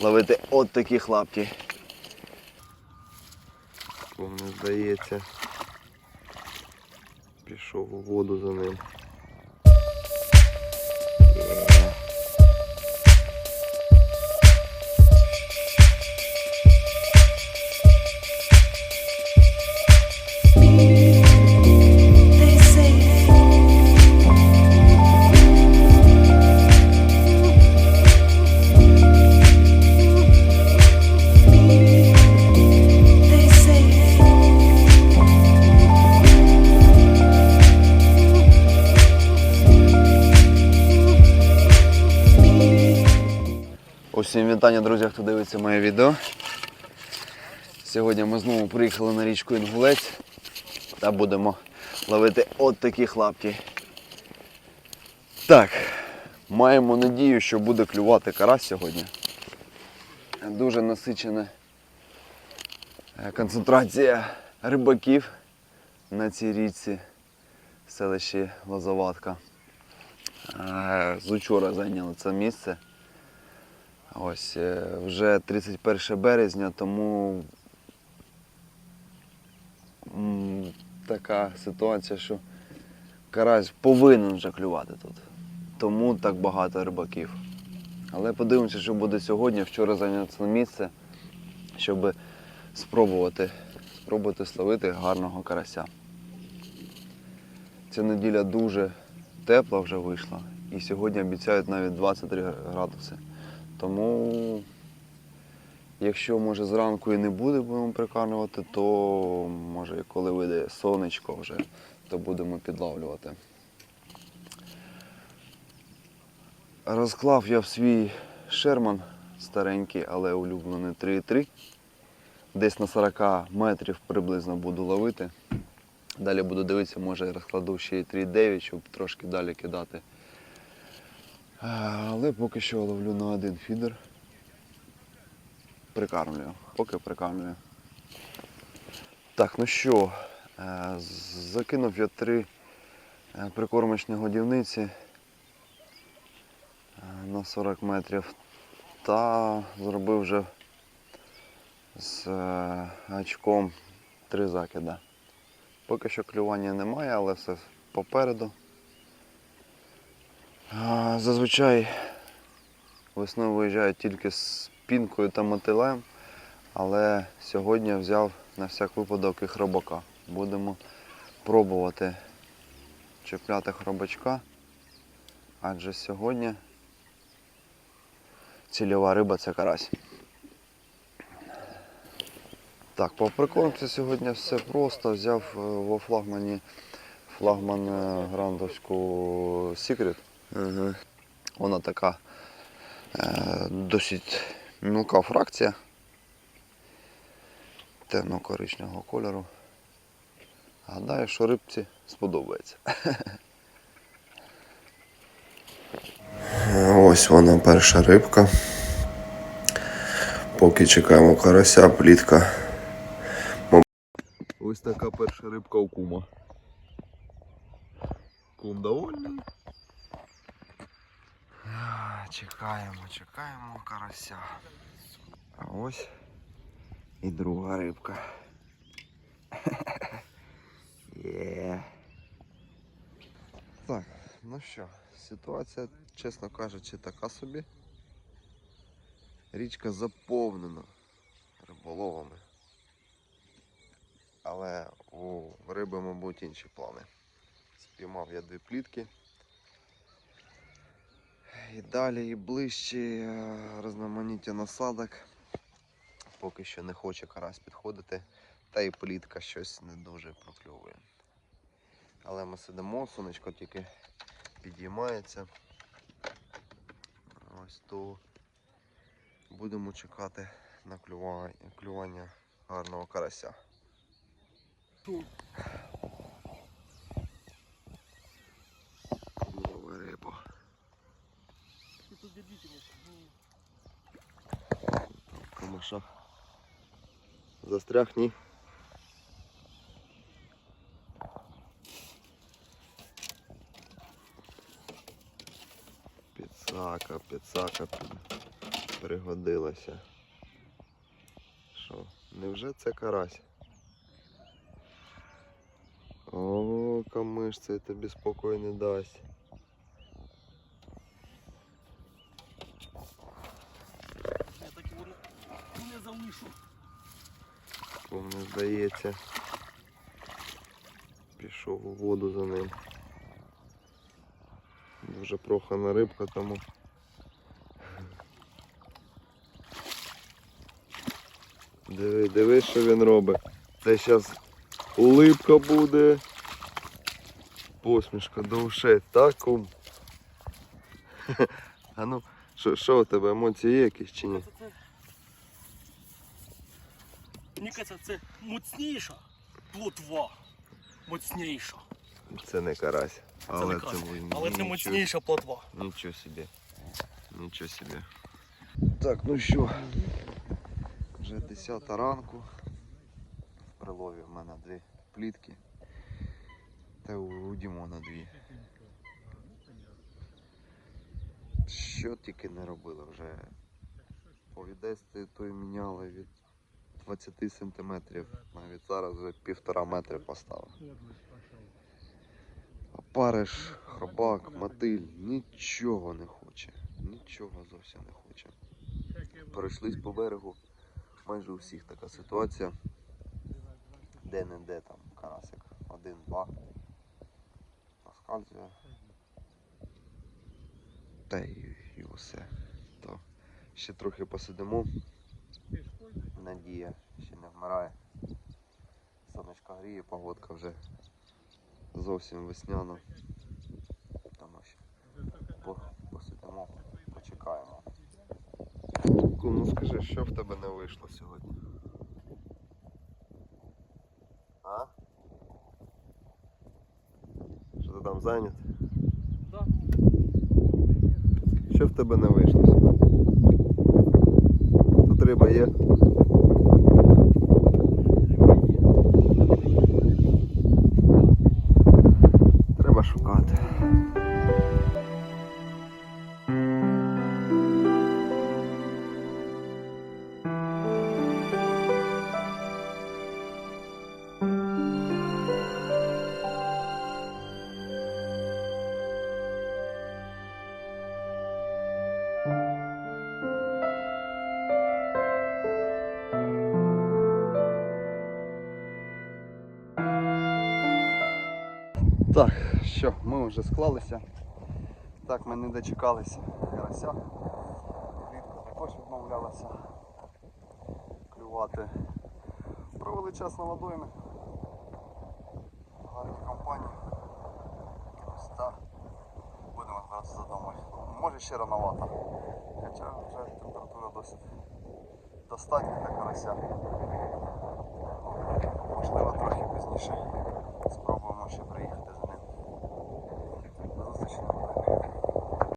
ловити от такі хлапки. Мені здається, пішов у воду за ним. Усім вітання, друзі, хто дивиться моє відео. Сьогодні ми знову приїхали на річку Інгулець та будемо ловити от такі хлапки. Так, маємо надію, що буде клювати карась сьогодні. Дуже насичена е, концентрація рибаків на цій річці в селищі Лозоватка. Е, З учора зайняли це місце. Ось е, вже 31 березня, тому така ситуація, що карась повинен вже клювати тут. Тому так багато рибаків. Але подивимося, що буде сьогодні. Вчора зайняв це місце, щоб спробувати, спробувати словити гарного карася. Ця неділя дуже тепла вже вийшла. І сьогодні обіцяють навіть 23 градуси. Тому, якщо може зранку і не буде, будемо прикармлювати, то може коли вийде сонечко вже, то будемо підлавлювати. Розклав я в свій шерман старенький, але улюблений 3,3. Десь на 40 метрів приблизно буду ловити. Далі буду дивитися, може розкладу ще й 3,9, щоб трошки далі кидати. Але поки що ловлю на один фідер. Прикармлюю. Поки прикармлюю. Так, ну що, е, закинув я три е, прикормочні годівниці е, на 40 метрів та зробив вже з гачком три закида. Поки що клювання немає, але все попереду. Зазвичай весною виїжджають тільки з пінкою та мотилем, але сьогодні взяв на всяк випадок і хробака. Будемо пробувати чіпляти хробачка, адже сьогодні цільова риба це карась. Так, по прикормці сьогодні все просто. Взяв е, во флагмані флагман е, грандовську Secret. Вона така е, досить мілка фракція темно-коричневого кольору. Гадаю, що рибці сподобається. Ось вона перша рибка. Поки чекаємо карася, плітка. Ось така перша рибка у кума. Кум довольний. Чекаємо, чекаємо карася. А ось і друга рибка. Є. Так, ну що, ситуація, чесно кажучи, така собі. Річка заповнена риболовами. Але у риби, мабуть, інші плани. Спіймав я дві плітки. І далі, і ближче е, різноманіття насадок. Поки що не хоче карась підходити, та і плітка щось не дуже прокльовує. Але ми сидимо, сонечко тільки підіймається. Ось то будемо чекати на клювання гарного карася. Камаша. Застряг, ні? Підсака, підсака. Пригодилася. Що, невже це карась? О, камиш, це тобі спокою не дасть. Я так воно не залишу. Бо мені здається. Пішов у воду за ним. Дуже прохана рибка, тому. Диви, диви, що він робить. Це зараз улипка буде. Посмішка до ушей. Так, кум? А ну, що у тебе емоції є якісь чи ні? Це, це... Мені кажеться, це моцніша плотва. Моцніша. Це не карась. Але не це, карась. Але це моцніша плотва. Нічого собі. Нічого собі. Так, ну що, вже 10 ранку. В прилові в мене дві плітки. Та у, у Дімона дві. Що тільки не робили вже. Повідести той міняли від 20 сантиметрів. Навіть зараз вже півтора метри поставив. Опариш, хробак, мотиль нічого не хоче. Нічого зовсім не хоче. Перейшлись по берегу. Майже у всіх така ситуація. Де-не-де там карасик. Один-два. Наскальзує. Та й, і усе. То ще трохи посидимо. Надія ще не вмирає. Сонечко гріє, погодка вже зовсім весняна. Тому що по- посидимо, почекаємо. Кум, ну скажи, що в тебе не вийшло сьогодні? А? Що ти там зайнят? Да. Що в тебе не вийшло сьогодні? Тут риба є. Треба Так, що, ми вже склалися. Так, ми не дочекалися карася. Влітку також відмовлялася клювати. Провели час на водоймі. Гарні компанії. Ось так. Будемо збиратися додому. Може ще рановато. Хоча вже температура досить достатня для карася.